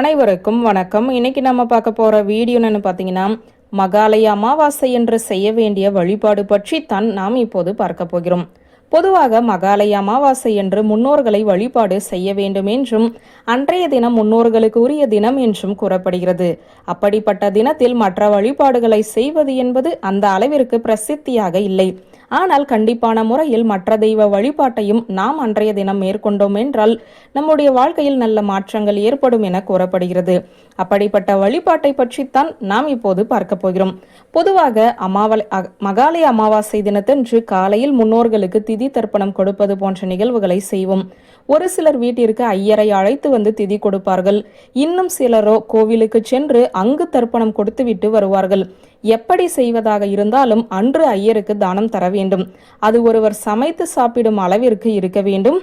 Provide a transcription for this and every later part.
அனைவருக்கும் வணக்கம். இன்னைக்கு நம்ம பார்க்க போற வீடியோன்னு பார்த்தீங்கன்னா மகாலய அமாவாசை என்று செய்ய வேண்டிய வழிபாடு பற்றி தான் நாம் இப்போது பார்க்க போகிறோம். பொதுவாக மகாலய அமாவாசை என்று முன்னோர்களை வழிபாடு செய்ய வேண்டும் என்றும் அன்றைய தினம் முன்னோர்களுக்கு உரிய தினம் என்றும் கூறப்படுகிறது. அப்படிப்பட்ட தினத்தில் மற்ற வழிபாடுகளை செய்வது என்பது அந்த அளவிற்கு பிரசித்தியாக இல்லை. ஆனால் கண்டிப்பான முறையில் மற்ற தெய்வ வழிபாட்டையும் நாம் அன்றைய தினம் மேற்கொண்டோம் என்றால் நம்முடைய வாழ்க்கையில் நல்ல மாற்றங்கள் ஏற்படும் என கூறப்படுகிறது. அப்படிப்பட்ட வழிபாட்டை பற்றித்தான் நாம் இப்போது பார்க்க போகிறோம். பொதுவாக அமாவலை அ- மகாலய அமாவாசை தினத்தன்று காலையில் முன்னோர்களுக்கு திதி தர்ப்பணம் கொடுப்பது போன்ற நிகழ்வுகளை செய்வோம். ஒரு சிலர் வீட்டிற்கு ஐயரை அழைத்து வந்து திதி கொடுப்பார்கள். இன்னும் சிலரோ கோவிலுக்கு சென்று அங்கு தர்ப்பணம் கொடுத்துவிட்டு வருவார்கள். எப்படி செய்வதாக இருந்தாலும் அன்று ஐயருக்கு தானம் தர வேண்டும். அது ஒருவர் சமைத்து சாப்பிடும் அளவிற்கு இருக்க வேண்டும்.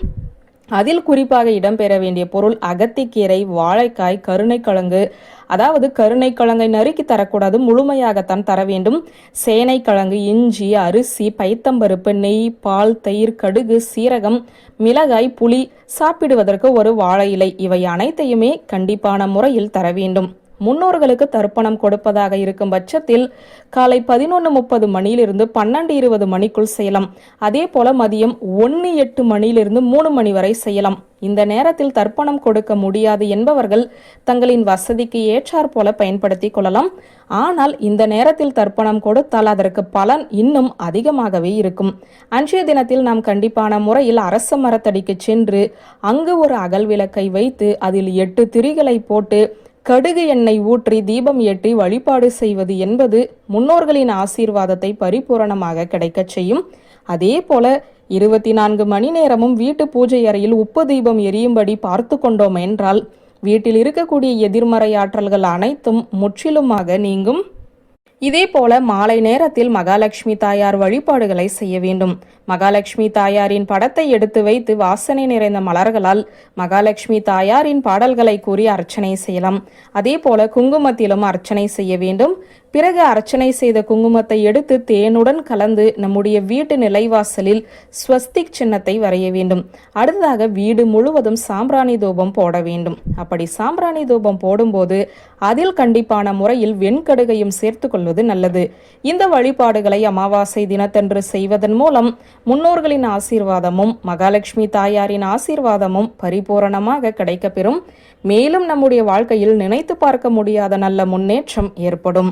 அதில் குறிப்பாக இடம்பெற வேண்டிய பொருள் அகத்திக்கீரை வாழைக்காய் கருணைக்கிழங்கு. அதாவது கருணைக்கிழங்கை நறுக்கி தரக்கூடாது முழுமையாகத்தான் தர வேண்டும். சேனைக்கிழங்கு இஞ்சி அரிசி பைத்தம்பருப்பு நெய் பால் தயிர் கடுகு சீரகம் மிளகாய் புளி சாப்பிடுவதற்கு ஒரு வாழை இலை. இவை அனைத்தையுமே கண்டிப்பான முறையில் தர வேண்டும். முன்னோர்களுக்கு தர்ப்பணம் கொடுப்பதாக இருக்கும் பட்சத்தில் காலை பதினொன்று முப்பது மணியிலிருந்து பன்னெண்டு இருபது மணிக்குள் செய்யலாம். அதே போல மதியம் ஒன்று எட்டு மணியிலிருந்து மூணு மணி வரை செய்யலாம். இந்த நேரத்தில் தர்ப்பணம் கொடுக்க முடியாது என்பவர்கள் தங்களின் வசதிக்கு ஏற்றாற் போல பயன்படுத்திக் கொள்ளலாம். ஆனால் இந்த நேரத்தில் தர்ப்பணம் கொடுத்தால் அதற்கு பலன் இன்னும் அதிகமாகவே இருக்கும். அன்றைய தினத்தில் நாம் கண்டிப்பான முறையில் அரச மரத்தடிக்கு சென்று அங்கு ஒரு அகல் விளக்கை வைத்து அதில் எட்டு திரிகளை போட்டு கடுகு எண்ணெய் ஊற்றி தீபம் ஏற்றி வழிபாடு செய்வது என்பது முன்னோர்களின் ஆசீர்வாதத்தை பரிபூரணமாக கிடைக்கச் செய்யும். அதே போல இருபத்தி நான்கு மணி நேரமும் வீட்டு பூஜை அறையில் உப்பு தீபம் எரியும்படி பார்த்து கொண்டோம் என்றால் வீட்டில் இருக்கக்கூடிய எதிர்மறை ஆற்றல்கள் அனைத்தும் முற்றிலுமாக நீங்கும். இதே போல மாலை நேரத்தில் மகாலட்சுமி தாயார் வழிபாடுகளை செய்ய வேண்டும். மகாலட்சுமி தாயாரின் படத்தை எடுத்து வைத்து வாசனை நிறைந்த மலர்களால் மகாலட்சுமி தாயாரின் பாடல்களை கூறி அர்ச்சனை செய்யலாம். அதே போல குங்குமத்திலும் அர்ச்சனை செய்ய வேண்டும். பிறகு அர்ச்சனை செய்த குங்குமத்தை எடுத்து தேனுடன் கலந்து நம்முடைய வீட்டு நிலைவாசலில் ஸ்வஸ்திக் சின்னத்தை வரைய வேண்டும். அடுத்ததாக வீடு முழுவதும் சாம்பிராணி தூபம் போட வேண்டும். அப்படி சாம்பிராணி தூபம் போடும்போது அதில் கண்டிப்பான முறையில் வெண்கடுகையும் சேர்த்து கொள்வது நல்லது. இந்த வழிபாடுகளை அமாவாசை தினத்தன்று செய்வதன் மூலம் முன்னோர்களின் ஆசீர்வாதமும் மகாலட்சுமி தாயாரின் ஆசீர்வாதமும் பரிபூரணமாக கிடைக்கப்பெறும். மேலும் நம்முடைய வாழ்க்கையில் நினைத்து பார்க்க முடியாத நல்ல முன்னேற்றம் ஏற்படும்.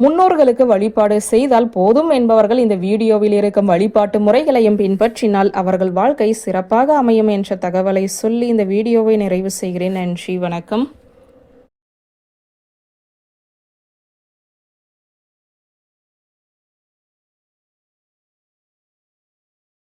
முன்னோர்களுக்கு வழிபாடு செய்தால் போதும் என்பவர்கள் இந்த வீடியோவில் இருக்கும் வழிபாட்டு முறைகளையும் பின்பற்றினால் அவர்கள் வாழ்க்கை சிறப்பாக அமையும் என்ற தகவலை சொல்லி இந்த வீடியோவை நிறைவு செய்கிறேன். நன்றி வணக்கம்.